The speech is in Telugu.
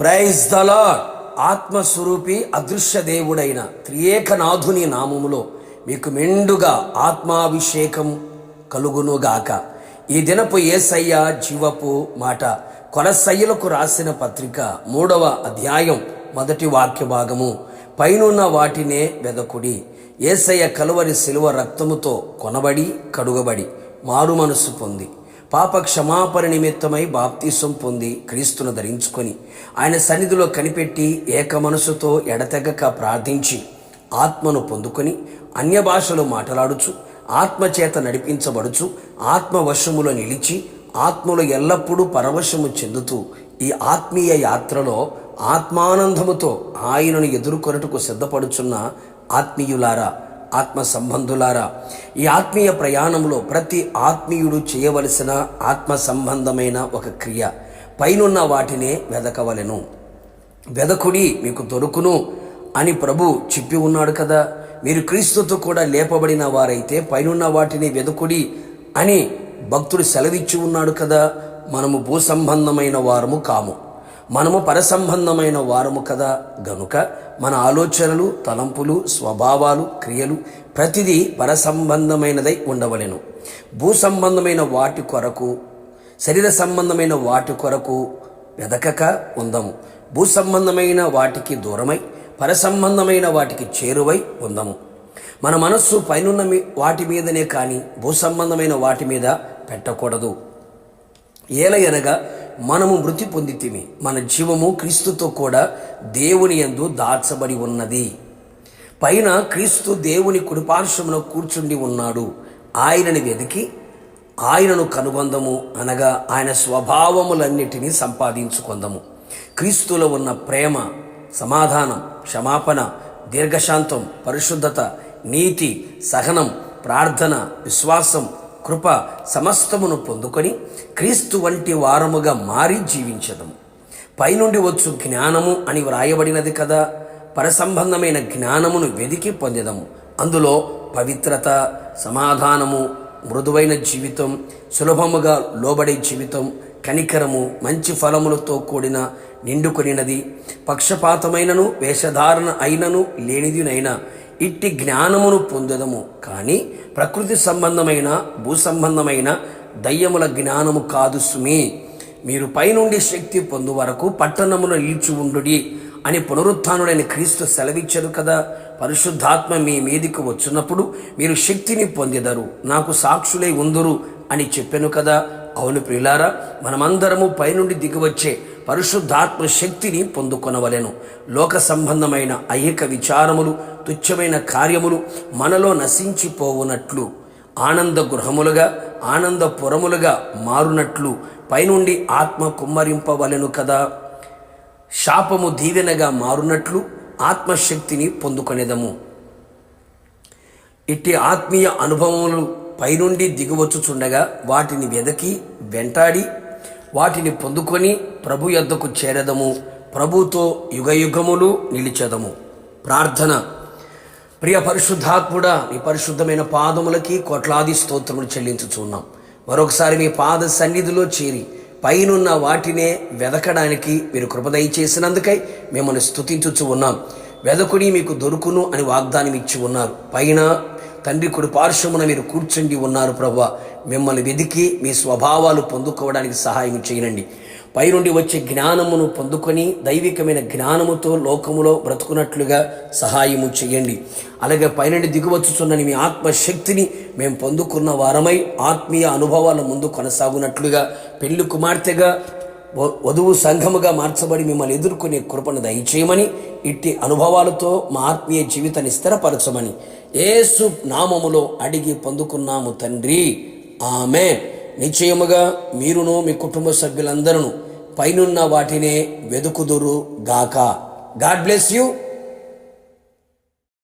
ప్రైజ్ దలాడ్ ఆత్మస్వరూపి అదృశ్య దేవుడైన త్రియేకనాథుని నామములో మీకు మెండుగా ఆత్మాభిషేకం కలుగునుగాక. ఈ దినపు ఏసయ్య జీవపు మాట కొలసయ్యలకు రాసిన పత్రిక మూడవ అధ్యాయం మొదటి వాక్య భాగము. పైనున్న వాటినే వెదకుడి. ఏసయ్య కలువరి శిలువ రక్తముతో కొనబడి కడుగబడి మారు మనసు పొంది. పాప క్షమాపణ నిమిత్తమై బాప్తీసం పొంది క్రీస్తును ధరించుకొని ఆయన సన్నిధిలో కనిపెట్టి ఏక మనసుతో ఎడతెగక ప్రార్థించి ఆత్మను పొందుకొని అన్య భాషలో మాట్లాడుచు ఆత్మచేత నడిపించబడుచు ఆత్మవశములో నిలిచి ఆత్మలు ఎల్లప్పుడూ పరవశము చెందుతూ ఈ ఆత్మీయ యాత్రలో ఆత్మానందముతో ఆయనను ఎదుర్కొనుటకు సిద్ధపడుచున్న ఆత్మీయులారా ఆత్మ సంబంధులారా ఈ ఆత్మీయ ప్రయాణంలో ప్రతి ఆత్మీయుడు చేయవలసిన ఆత్మ సంబంధమైన ఒక క్రియ. పైనున్న వాటినే వెదకవలెను. వెదకుడి మీకు దొరుకును అని ప్రభు చెప్పి ఉన్నాడు కదా. మీరు క్రీస్తుతో కూడా లేపబడిన వారైతే పైనున్న వాటిని వెదకుడి అని భక్తుడు సెలవిచ్చి ఉన్నాడు కదా. మనము భూ సంబంధమైన వారము కాము. మనము పరసంబంధమైన వారము కదా గనుక మన ఆలోచనలు తలంపులు స్వభావాలు క్రియలు ప్రతిదీ పరసంబంధమైనదై ఉండవలెను. భూ సంబంధమైన వాటి కొరకు శరీర సంబంధమైన వాటి కొరకు వెదకక ఉందము. భూ సంబంధమైన వాటికి దూరమై పరసంబంధమైన వాటికి చేరువై ఉందము. మన మనస్సు పైనున్న వాటి మీదనే కానీ భూ సంబంధమైన వాటి మీద పెట్టకూడదు. ఏలయనగా మనము మృతి పొందితిమి. మన జీవము క్రీస్తుతో కూడా దేవుని యందు దాచబడి ఉన్నది. పైన క్రీస్తు దేవుని కుడిపార్శ్వమున కూర్చుండి ఉన్నాడు. ఆయనని వెతికి ఆయనను కనుగొందము అనగా ఆయన స్వభావములన్నిటినీ సంపాదించుకొందము. క్రీస్తులో ఉన్న ప్రేమ సమాధానం క్షమాపణ దీర్ఘశాంతం పరిశుద్ధత నీతి సహనం ప్రార్థన విశ్వాసం కృప సమస్తమును పొందుకొని క్రీస్తు వంటి వారముగా మారి జీవించడం పైనుండి వచ్చు జ్ఞానము అని వ్రాయబడినది కదా. పరసంబంధమైన జ్ఞానమును వెదికి పొందెదము. అందులో పవిత్రత సమాధానము మృదువైన జీవితం సులభముగా లోబడే జీవితం కనికరము మంచి ఫలములతో కూడిన నిండుకొనినది పక్షపాతమైనను వేషధారణ అయినను లేనిదినైనా ఇట్టి జ్ఞానమును పొందదము. కానీ ప్రకృతి సంబంధమైన భూ సంబంధమైన దయ్యముల జ్ఞానము కాదు సుమి. మీరు పైనుండి శక్తి పొందు వరకు పట్టణమును నిలిచి ఉండుడి అని పునరుత్నుడైన క్రీస్తు సెలవిచ్చారు కదా. పరిశుద్ధాత్మ మీ మీదికి వచ్చినప్పుడు మీరు శక్తిని పొందిదరు. నాకు సాక్షులై ఉందురు అని చెప్పాను కదా. అవును ప్రియులారా మనమందరము పైనుండి దిగివచ్చే పరిశుద్ధాత్మ శక్తిని పొందుకొనవలెను. లోక సంబంధమైన ఐహిక విచారములు తుచ్చమైన కార్యములు మనలో నశించిపోవునట్లు ఆనంద గృహములుగా ఆనందపురములుగా మారునట్లు పైనుండి ఆత్మ కుమ్మరింపవలెను కదా. శాపము దీవెనగా మారునట్లు ఆత్మశక్తిని పొందుకొనేదము. ఇట్టి ఆత్మీయ అనుభవములు పైనుండి దిగువచ్చుచుండగా వాటిని వెదకి వెంటాడి వాటిని పొందుకొని ప్రభు యొద్దకు చేరదము. ప్రభుతో యుగయుగములు నిలిచెదము. ప్రార్థన. ప్రియ పరిశుద్ధాత్ముడా నీ పరిశుద్ధమైన పాదములకి కోట్లాది స్తోత్రములు చెల్లించుచున్నాం. మరొకసారి మీ పాద సన్నిధిలో చేరి పైనున్న వాటినే వెదకడానికి మీరు కృపదయ చేసినందుకై మిమ్మల్ని స్థుతించుచు ఉన్నాం. వెదకుడి మీకు దొరుకును అని వాగ్దానం ఇచ్చి ఉన్నారు. పైన తండ్రి కుడి పార్శ్వమున మీరు కూర్చుండి ఉన్నారు ప్రభా. మిమ్మల్ని వెదికి మీ స్వభావాలు పొందుకోవడానికి సహాయం చేయండి. పైనుండి వచ్చే జ్ఞానమును పొందుకొని దైవికమైన జ్ఞానముతో లోకములో బ్రతుకున్నట్లుగా సహాయము చేయండి. అలాగే పైనుండి దిగువచ్చుచున్న మీ ఆత్మశక్తిని మేము పొందుకున్న వారమై ఆత్మీయ అనుభవాల ముందు కొనసాగునట్లుగా పెళ్ళి కుమార్తెగా వధువు సంఘముగా మార్చబడి మిమ్మల్ని ఎదుర్కొనే కృపను దయచేయమని ఇట్టి అనుభవాలతో మా ఆత్మీయ జీవితాన్ని స్థిరపరచమని ఏసు నామములో అడిగి పొందుకున్నాము తండ్రి. ఆమె నిశ్చయముగా మీరును మీ కుటుంబ సభ్యులందరూ పైనున్న వాటినే వెదుకుదురు గాక. God bless you.